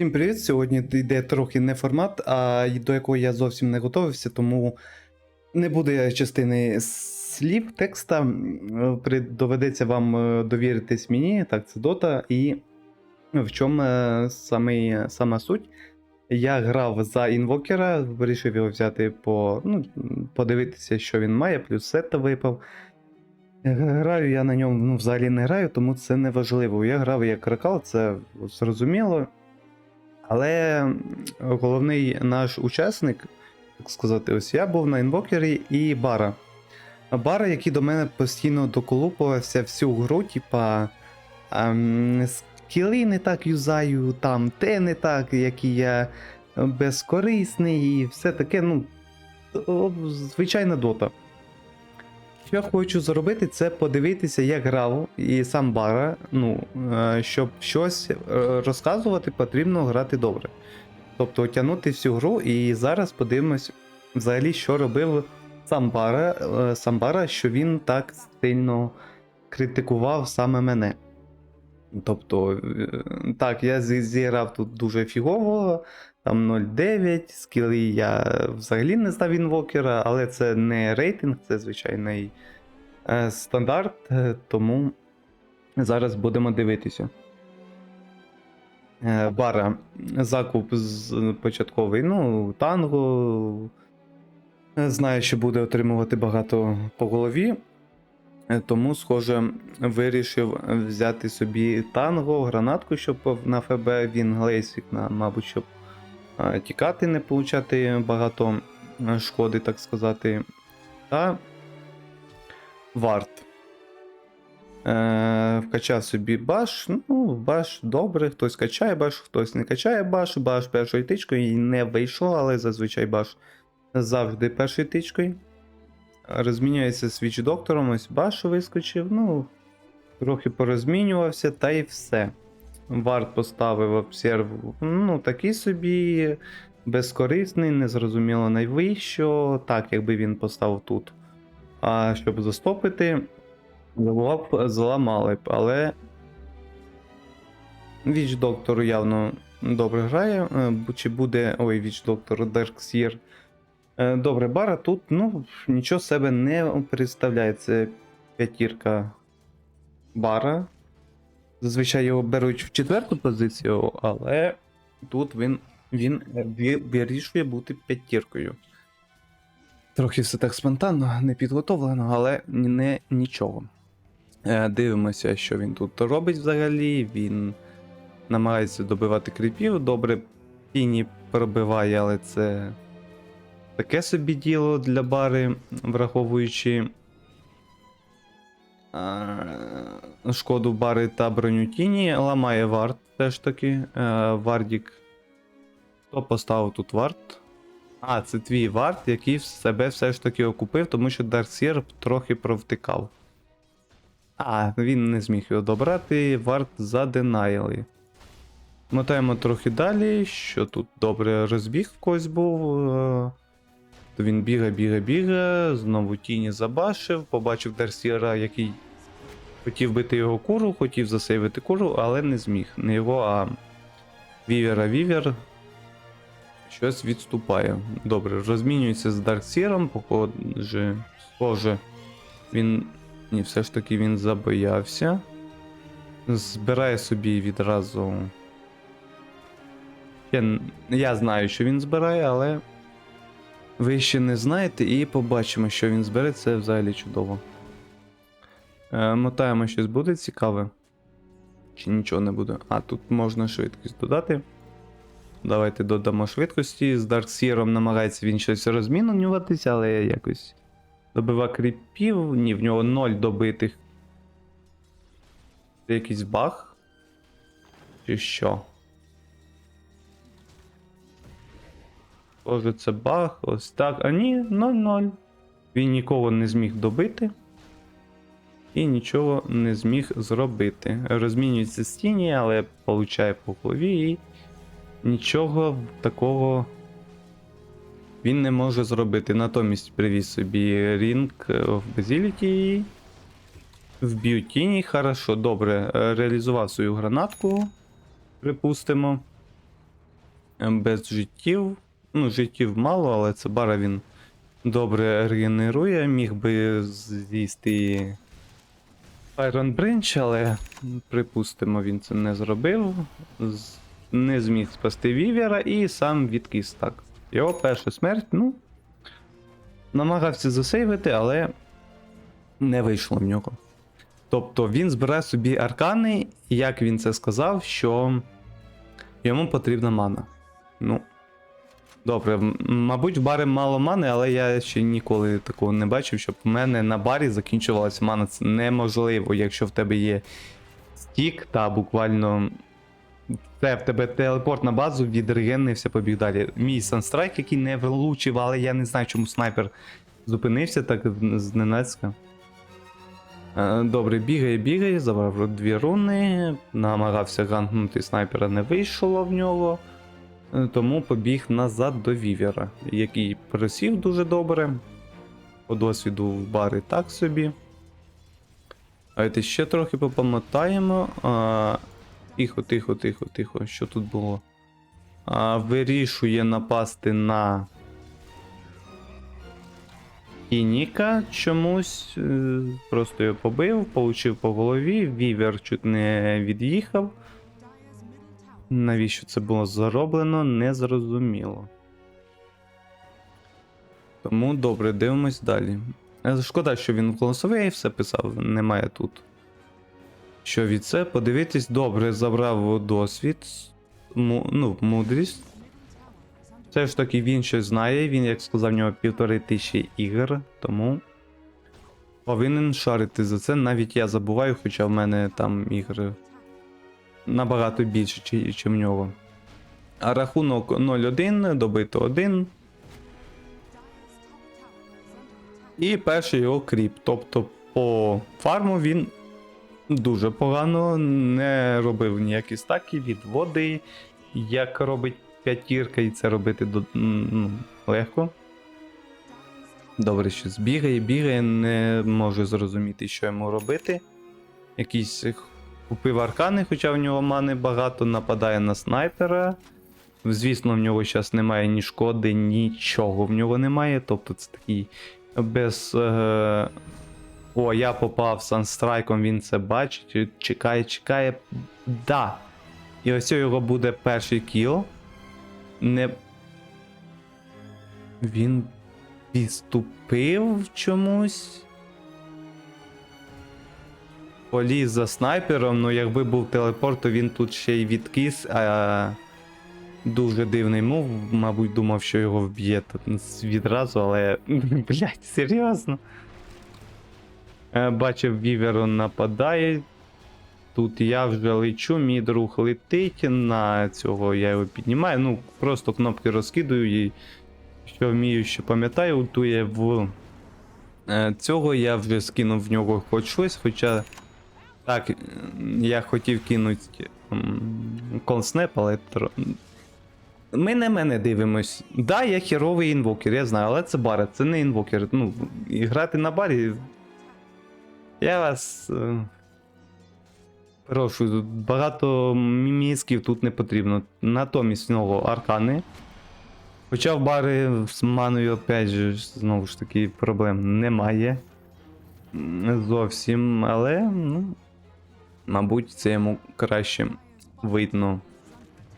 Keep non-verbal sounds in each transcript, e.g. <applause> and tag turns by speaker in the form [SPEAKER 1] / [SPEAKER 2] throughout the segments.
[SPEAKER 1] Всім привіт! Сьогодні йде трохи не формат, а до якого я зовсім не готувався, тому не буде частини слів текста. Доведеться вам е, довіритись мені, так, це Дота. І в чому е, самий, сама суть? Я грав за інвокера, вирішив його взяти по, ну, подивитися, що він має, плюс сета випав. Граю я на ньому ну, взагалі не граю, тому це не важливо. Я грав як ракал, це зрозуміло. Але головний наш учасник, так сказати, ось я був на інвокері і бара. Бара, який до мене постійно доколупувався всю гру, типа ем, скіли не так юзаю, там те не так, який я безкорисний і все таке, ну, звичайна дота. Що я хочу зробити, це подивитися, як грав і сам Бара. Ну, е, щоб щось е, розказувати, потрібно грати добре. Тобто тягнути всю гру, і зараз подивимось взагалі, що робив сам Бара, е, сам Бара, що він так сильно критикував саме мене. Тобто, так, я зіграв тут дуже фігово, там 0.9, скіли я взагалі не знав інвокера, але це не рейтинг, це звичайний е, стандарт, е, тому зараз будемо дивитися. Е, Бара, закуп з початковий, ну, танго. Знаю, що буде отримувати багато по голові. Тому, схоже, вирішив взяти собі танго, гранатку, щоб на ФБ він глейсик, мабуть, щоб тікати, не получати багато е, шкоди, так сказати. Та варт. Е, вкачав собі баш. Ну, баш добре, хтось качає баш, хтось не качає баш. Баш першою тичкою і не вийшло, але зазвичай баш завжди першою тичкою. Розмінюється свіч доктором, ось баш вискочив. Ну, трохи порозмінювався, та й все. Варт поставив обсерв. Ну, такий собі безкорисний, незрозуміло найвищо. Так, якби він поставив тут. А щоб застопити, його б зламали б, але Віч Доктор явно добре грає. Е, Чи буде. Ой, Віч Доктор Дарксір. Добре, бара тут, ну, нічого себе не представляє. Це п'ятірка бара. Зазвичай його беруть в четверту позицію, але тут він, він вирішує бути п'ятіркою. Трохи все так спонтанно, не підготовлено, але не нічого. Е, Дивимося, що він тут робить взагалі. Він намагається добивати кріпів. Добре, тіні пробиває, але це таке собі діло для бари, враховуючи е, шкоду бари та броню тіні. Ламає варт теж таки. Е, Вардік. Хто поставив тут варт? А, це твій варт, який себе все ж таки окупив, тому що Дарксір трохи провтикав. А, він не зміг його добрати, варт заденайли. Мотаємо трохи далі, що тут добре розбіг в когось був. То він біга, біга, біга, знову тіні забашив, побачив Дарсіра, який хотів бити його куру, хотів засейвити куру, але не зміг. Не його, а Вівера Вівер щось відступає. Добре, розмінюється з Дарксіром, походже, схоже, він. Ні, все ж таки він забоявся. Збирає собі відразу. Я, я знаю, що він збирає, але ви ще не знаєте, і побачимо, що він збере, це взагалі чудово. Е, мотаємо щось буде цікаве. Чи нічого не буде. А, тут можна швидкість додати. Давайте додамо швидкості. З Дарксіром намагається він щось розмінюватися, але якось добива кріпів. Ні, в нього 0 добитих. Це якийсь баг? Чи що? Може це баг, ось так. А ні, 0-0. Він нікого не зміг добити. І нічого не зміг зробити. Розмінюється стіні, але получає по голові і нічого такого він не може зробити. Натомість привіз собі рінг в Базіліті і в б'ютіні. Хорошо, добре. е, Реалізував свою гранатку. Припустимо. е, без життів. Ну, життів мало, але це бара він добре регенерує. Міг би з'їсти Iron Branch, але припустимо, він це не зробив. Не зміг спасти Вівера і сам відкис так. Його перша смерть, ну. Намагався засейвити, але не вийшло в нього. Тобто він збирає собі аркани, як він це сказав, що йому потрібна мана. Ну. Добре, мабуть, в барі мало мани, але я ще ніколи такого не бачив, щоб в мене на барі закінчувалася мана. Це неможливо, якщо в тебе є стік, та буквально. Це в тебе телепорт на базу, відрегенився, побіг далі. Мій санстрайк, який не влучив, але я не знаю, чому снайпер зупинився так зненацька. Е, Добре, бігає, бігає, забрав дві руни, намагався гангнути снайпера, не вийшло в нього. Е, Тому побіг назад до Вівера, який просів дуже добре. По досвіду в бари так собі. Давайте ще трохи попам'ятаємо. А, Тихо, тихо, тихо, тихо. Що тут було? А, Вирішує напасти на Кініка чомусь. е, Просто його побив, получив по голові, Вівер чуть не від'їхав. Навіщо це було зроблено, не зрозуміло. Тому добре, дивимось далі. Е, Шкода, що він в голосовий все писав, немає тут. Що від це? Подивитись, добре, забрав досвід, му, ну, мудрість. Все ж таки він щось знає, він, як сказав, в нього півтори тисячі ігор, тому повинен шарити за це. Навіть я забуваю, хоча в мене там ігри набагато більше, чи в нього. А рахунок 0-1, добито 1. І перший його кріп. Тобто по фарму він дуже погано не робив ніякі стаки від води, як робить п'ятірка, і це робити ну, легко. Добре, що збігає, бігає, не можу зрозуміти, що йому робити. Якийсь купив аркани, хоча в нього мани багато, нападає на снайпера. Звісно, в нього зараз немає ні шкоди, нічого в нього немає. Тобто це такий без. Е... О, я попав санстрайком, він це бачить. Чекає, чекає. Да. І ось його буде перший кіл. Не. Він відступив чомусь. Поліз за снайпером, ну якби був телепорт, то він тут ще й відкис, а дуже дивний мов, мабуть, думав, що його вб'є відразу, але. <laughs> Блять, серйозно. Е, Бачив, Віверон нападає. Тут я вже лечу, мій друг летить на цього, я його піднімаю. Ну, просто кнопки розкидую і що вмію, що пам'ятаю, ультує в е, цього я вже скинув в нього хоч щось, хоча. Так, е, я хотів кинути колснеп, але. Ми на мене дивимось. Да, я херовий інвокер, я знаю, але це бар, це не інвокер. Ну, і грати на барі. Я вас. е, Прошу, багато мізків тут не потрібно. Натомість нього аркани. Хоча в бари з маною, опять же, знову ж таки, проблем немає. Зовсім, але, ну, мабуть, це йому краще видно.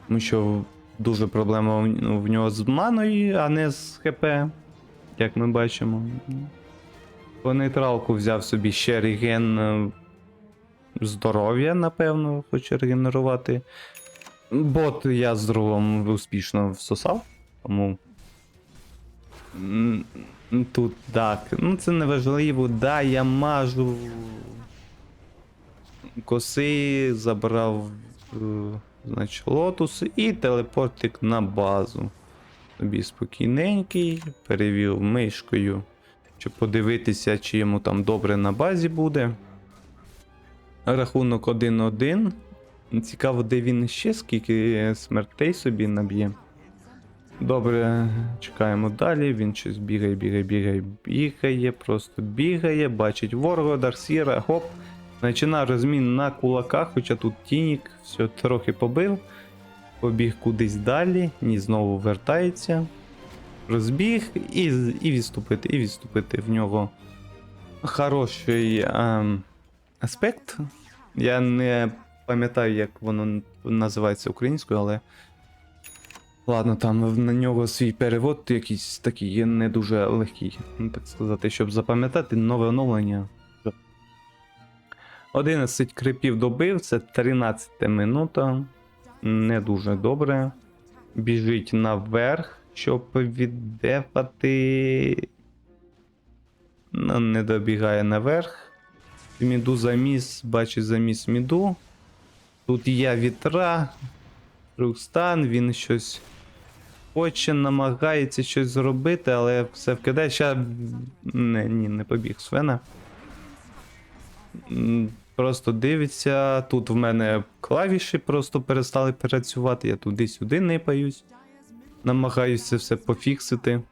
[SPEAKER 1] Тому що дуже проблема в, нього з маною, а не з ХП, як ми бачимо. По нейтралку взяв собі ще реген е, здоров'я, напевно, хоче регенерувати. Бот я з другом успішно всосав, тому. Тут так. Ну це не важливо. Да, я мажу. Коси, забрав, е, значить, лотус і телепортик на базу. Тобі спокійненький, перевів мишкою, щоб подивитися, чи йому там добре на базі буде. Рахунок 1-1. Цікаво, де він ще скільки смертей собі наб'є. Добре, чекаємо далі. Він щось бігає, бігає, бігає, бігає, просто бігає, бачить ворога, Дарсіра, хоп. Починає розмін на кулаках, хоча тут Тінік все трохи побив. Побіг кудись далі, і знову вертається. Розбіг і, і відступити, і відступити. В нього хороший ем, аспект. Я не пам'ятаю, як воно називається українською, але. Ладно, там на нього свій перевод якийсь такий є не дуже легкий, так сказати, щоб запам'ятати нове оновлення. 11 крипів добив, це 13 минута. Не дуже добре. Біжить наверх, щоб віддефати. Ну, не добігає наверх. Міду заміс, бачить заміс міду. Тут є вітра, Рукстан, він щось хоче, намагається щось зробити, але все вкидає. Ща... Не, ні, не побіг Свена. Просто дивиться. Тут в мене клавіші просто перестали працювати. Я туди-сюди нипаюсь. Намагаюся все пофіксити.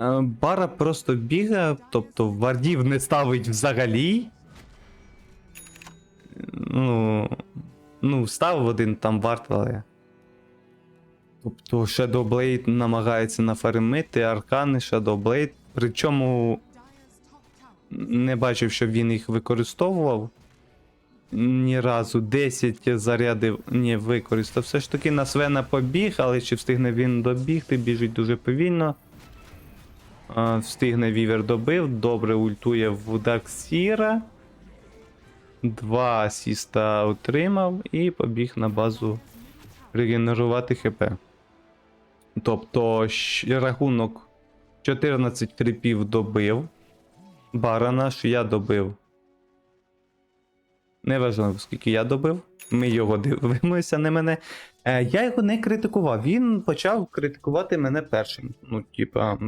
[SPEAKER 1] Е, Бара просто бігає, тобто вардів не ставить взагалі. Ну, ну, ставив один там варт, але. Тобто Shadowblade намагається нафармити, аркани Shadowblade. Причому не бачив, щоб він їх використовував. Ні разу 10 зарядів не використав. Все ж таки на Свена побіг, але чи встигне він добігти, біжить дуже повільно. Встигне Вівер добив, добре ультує в Даксіра. Два асіста отримав і побіг на базу регенерувати ХП. Тобто рахунок 14 кріпів добив. Бара наш я добив. Неважливо, скільки я добив. Ми його дивимося, не мене. Е, я його не критикував. Він почав критикувати мене першим. Ну, типа,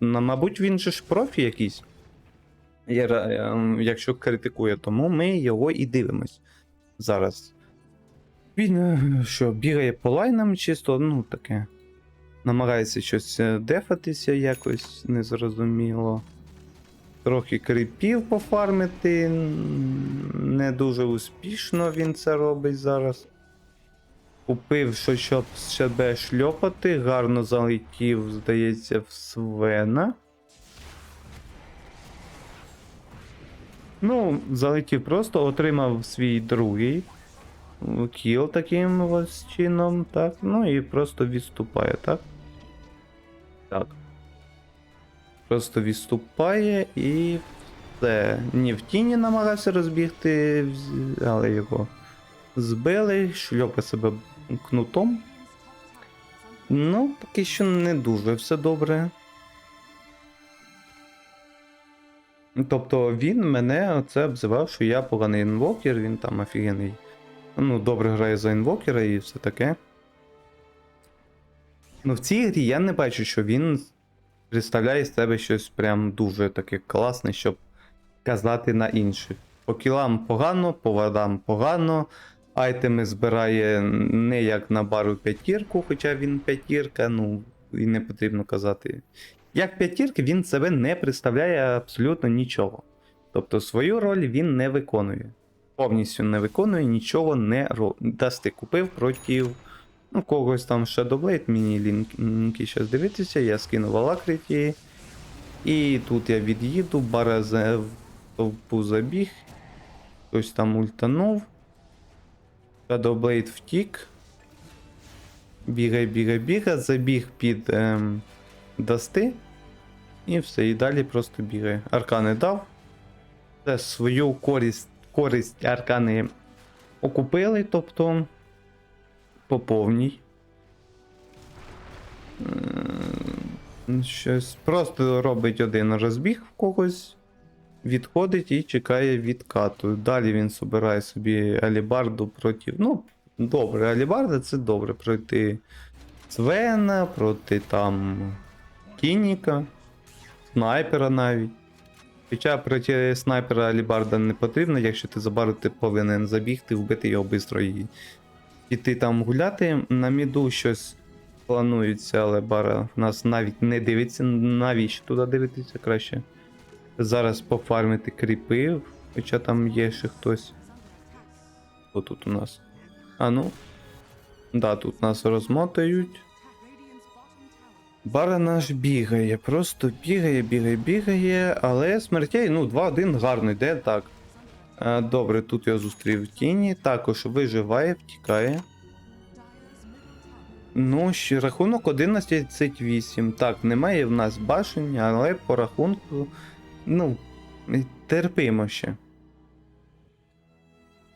[SPEAKER 1] мабуть, він же ж профі якийсь. Е, якщо критикує, тому ми його і дивимось зараз. Він е, що, бігає по лайнам чисто, ну таке. Намагається щось е, дефатися якось незрозуміло. Трохи кріпів пофармити. Не дуже успішно він це робить зараз. Купив, що щоб себе шльопати, гарно залетів, здається, в Свена. Ну, залетів просто, отримав свій другий кіл таким ось чином, так. Ну і просто відступає, так? Так. Просто відступає і все. Ні, в тіні намагався розбігти, але його збили, шльопа себе кнутом. Ну, поки що не дуже все добре. Тобто він мене оце обзивав, що я поганий інвокер, він там офігенний. Ну, добре грає за інвокера і все таке. Ну, в цій грі я не бачу, що він представляє з себе щось прям дуже таке класне, щоб казати на інших. По кілам погано, по вадам погано. Айтеми збирає не як на бару п'ятірку, хоча він п'ятірка, ну і не потрібно казати. Як п'ятірки він себе не представляє абсолютно нічого. Тобто свою роль він не виконує. Повністю не виконує, нічого не ро... Дасти купив проти ну, когось там Shadowblade, мені лінки зараз дивитися, я скинув Алакриті. І тут я від'їду, бара за в толпу забіг. Хтось там ультанув. Shadowblade втік. Бігай, бігай, бігай, забіг під ем, дасти. І все, і далі просто бігає. Аркани дав. Це свою користь, користь аркани окупили, тобто по повній. Щось просто робить один розбіг в когось, відходить і чекає відкату. Далі він собирає собі алібарду проти. Ну, добре, алібарда це добре проти Свена, проти там Кініка, снайпера навіть. Хоча проти снайпера Алібарда не потрібно, якщо ти забарити ти повинен забігти, вбити його швидко і піти там гуляти. На міду щось планується, але бара нас навіть не дивиться, навіщо туди дивитися краще. Зараз пофармити кріпи, хоча там є ще хтось. Хто тут у нас? А ну, Да, тут нас розмотають. Бара наш бігає, просто бігає, бігає, бігає, але смертей, ну, 2-1 гарно йде, так. Е, Добре, тут я зустрів тіні, також виживає, втікає. Ну, рахунок 11-38. Так, немає в нас башення, але по рахунку, ну, терпимо ще.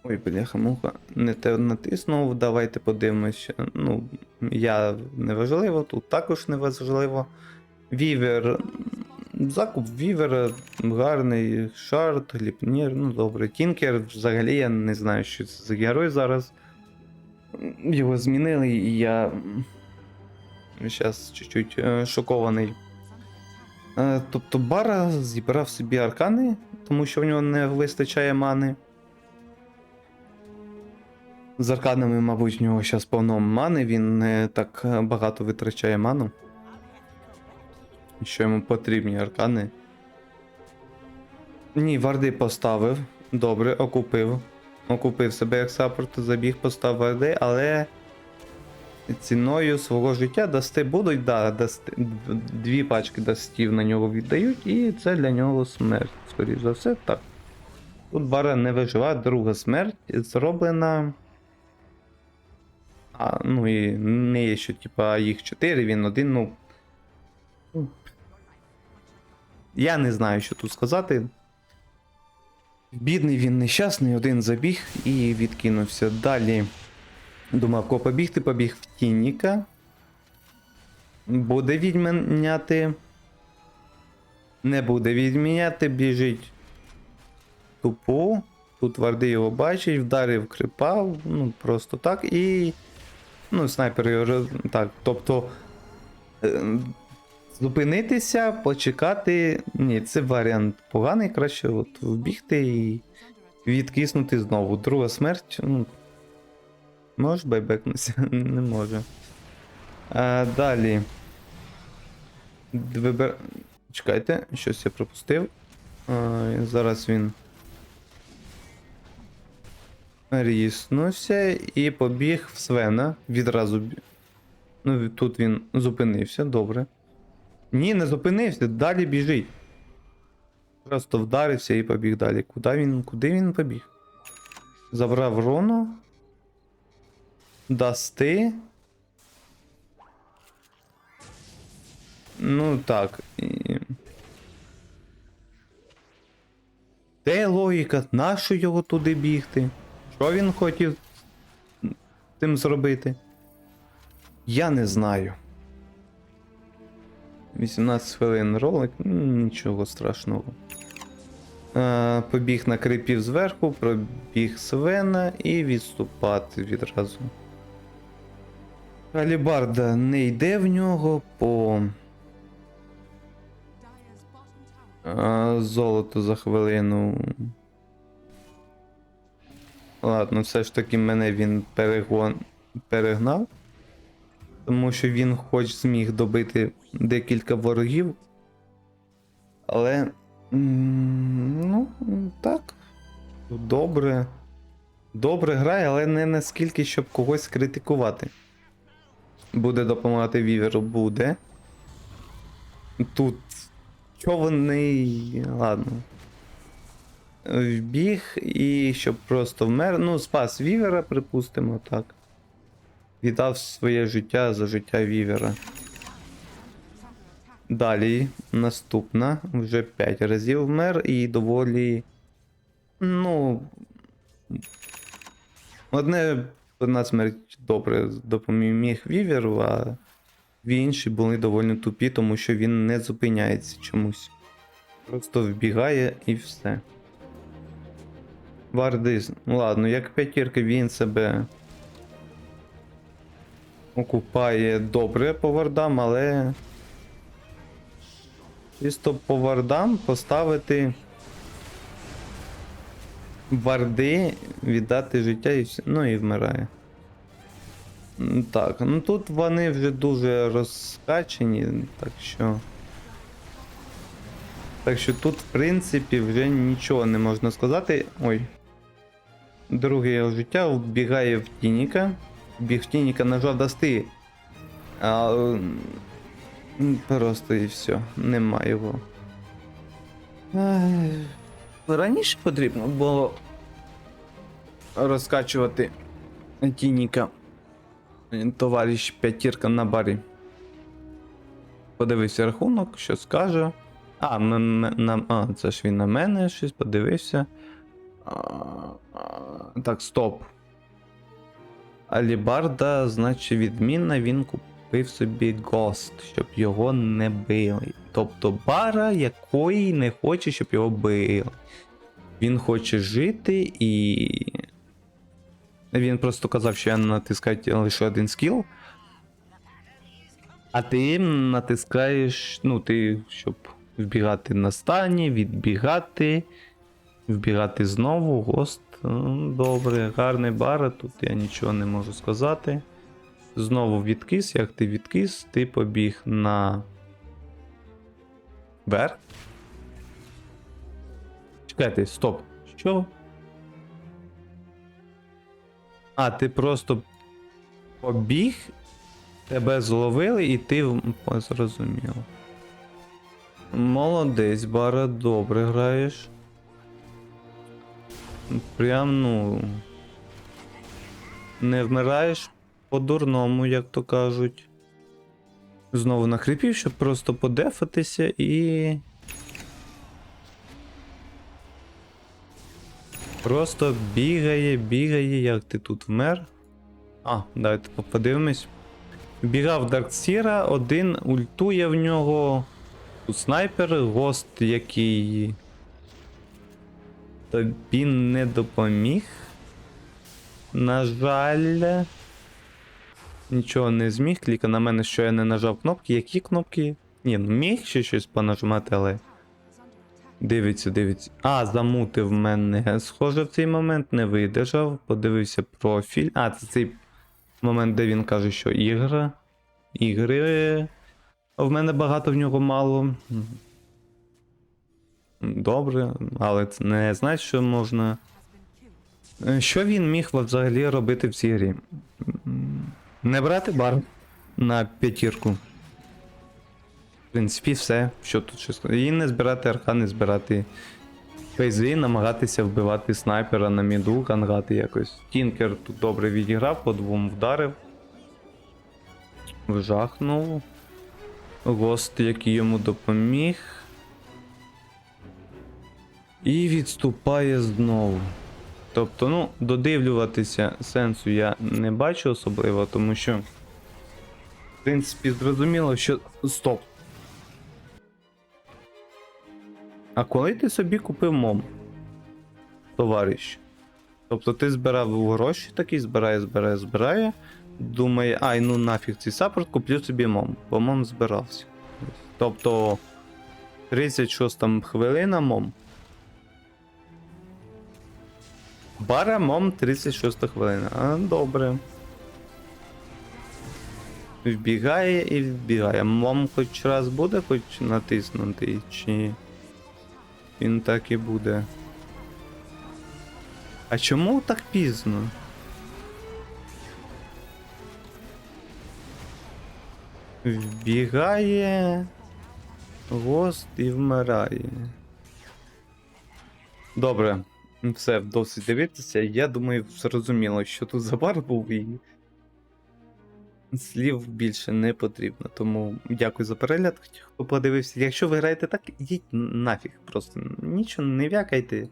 [SPEAKER 1] Ой, бляха, муха, не те натиснув. Давайте подивимося. Ну, я не важливо, тут також не важливо. Вівер. Закуп Вівера гарний, шарт, гліпнір, ну добре. Тінкер взагалі я не знаю, що це за герой зараз. Його змінили, і я зараз чуть-чуть е, шокований. Е, Тобто Бара зібрав собі аркани, тому що в нього не вистачає мани. З арканами, мабуть, в нього зараз повно мани, він не так багато витрачає ману. Що йому потрібні аркани. Ні, варди поставив. Добре, окупив. Окупив себе як саппорт, забіг, поставив варди, але ціною свого життя дасти будуть, да, дасти, дві пачки дастів на нього віддають, і це для нього смерть. Скоріше за все, так. Тут Бара не виживає, друга смерть зроблена. А, ну і не є, що, типа, їх 4, він один, ну. Я не знаю, що тут сказати. Бідний він нещасний, один забіг і відкинувся. Далі. Думав, кого побігти, побіг в Тінніка. Буде відміняти. Не буде відміняти, біжить тупо. Тут варди його бачить, вдарив крипа, ну просто так. І. Ну, снайпер його так. Тобто. Зупинитися, почекати. Ні, це варіант поганий, краще от вбігти і відкиснути знову. Друга смерть. Ну, Можеш байбекнутися? <laughs> Не може. А, далі. Вибер... Чекайте, щось я пропустив. А, зараз він. Ріснувся і побіг в Свена. Відразу. Ну, тут він зупинився, добре. Ні, не зупинився, далі біжить. Просто вдарився і побіг далі. Куди він, куди він побіг? Забрав Рону. Дасти. Ну так. І... Де логіка? Нащо його туди бігти? Що він хотів тим зробити? Я не знаю. 18 хвилин ролик, нічого страшного. Е, побіг на крипів зверху, пробіг Свена і відступати відразу. Алібарда не йде в нього по е, золото за хвилину. Ладно, все ж таки мене він перегон... перегнав. Тому що він хоч зміг добити декілька ворогів. Але. Ну, так. Добре. Добре грає, але не наскільки, щоб когось критикувати. Буде допомагати Віверу, буде. Тут. Що вони. Ладно. Вбіг і щоб просто вмер. Ну, спас Вівера, припустимо, так. Віддав своє життя за життя Вівера. Далі, наступна, вже 5 разів вмер і доволі. Ну. Одне одна смерть добре допоміг Віверу, а інші були доволі тупі, тому що він не зупиняється чомусь. Просто вбігає і все. Вардис, ну ладно, як п'ятірка він себе окупає добре по вардам, але. Чисто по вардам поставити варди, віддати життя і все. Ну і вмирає. Так, ну тут вони вже дуже розкачені, так що. Так що тут, в принципі, вже нічого не можна сказати. Ой. Друге його життя вбігає в Тініка. Біг Бігтініка ножа дасти. А, просто і все. Нема його. Раніше потрібно було розкачувати Тініка. Товариш п'ятірка на барі. Подивився рахунок, що скаже. А, на, а, це ж він на мене щось подивився. Так, стоп. Алібарда, значить, відмінна, він купив собі гост, щоб його не били. Тобто бара, якої не хоче, щоб його били. Він хоче жити і. Він просто казав, що я натискаю лише один скіл. А ти натискаєш, ну, ти, щоб вбігати на стані, відбігати, вбігати знову, гост. Ну, Добре, гарний бар, тут я нічого не можу сказати. Знову відкис, як ти відкис, ти побіг на верх. Чекайте, стоп. Що? А, ти просто побіг, тебе зловили і ти зрозуміло. Молодець, Бара, добре граєш. Прям, ну. Не вмираєш по-дурному, як то кажуть. Знову накріпів, щоб просто подефатися і. Просто бігає, бігає, як ти тут вмер. А, давайте подивимось. Бігав Дарксіра, один ультує в нього. Тут снайпер, гост, який. Тобі не допоміг. На жаль. Нічого не зміг. Кліка на мене, що я не нажав кнопки. Які кнопки? Ні, ну міг ще щось понажимати, але. Дивиться, дивиться. А, замутив мене. Схоже, в цей момент не видержав. Подивився профіль. А, це цей момент, де він каже, що ігра. Ігри. В мене багато в нього мало. Добре, але це не значить, що можна. Що він міг взагалі робити в цій грі? Не брати бар на п'ятірку. В принципі, все, що тут сказати. І не збирати арка, не збирати фейзи, намагатися вбивати снайпера на міду, гангати якось. Тінкер тут добре відіграв, по двом вдарив. Вжахнув. Гост, який йому допоміг. І відступає знову. Тобто, ну, додивлюватися сенсу я не бачу особливо, тому що. В принципі, зрозуміло, що. Стоп. А коли ти собі купив мом, товариш? Тобто ти збирав гроші такі, збирає, збирає, збирає. Думає, ай, ну нафіг цей саппорт, куплю собі мом, бо мом збирався. Тобто 36 там хвилина мом. Бара мом 36 хвилина. А, добре. Вбігає і вбігає. Мом хоч раз буде хоч натиснутий, чи він так і буде. А чому так пізно? Вбігає. Гост і вмирає. Добре. Все, досить дивитися. Я думаю, зрозуміло, що тут за бар був і. Слів більше не потрібно. Тому дякую за перегляд, хто подивився. Якщо ви граєте так, йдіть нафіг. Просто нічого не вякайте.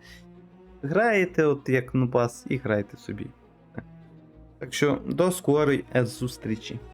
[SPEAKER 1] Граєте, от як нубас, і грайте собі. Так що до скорої зустрічі.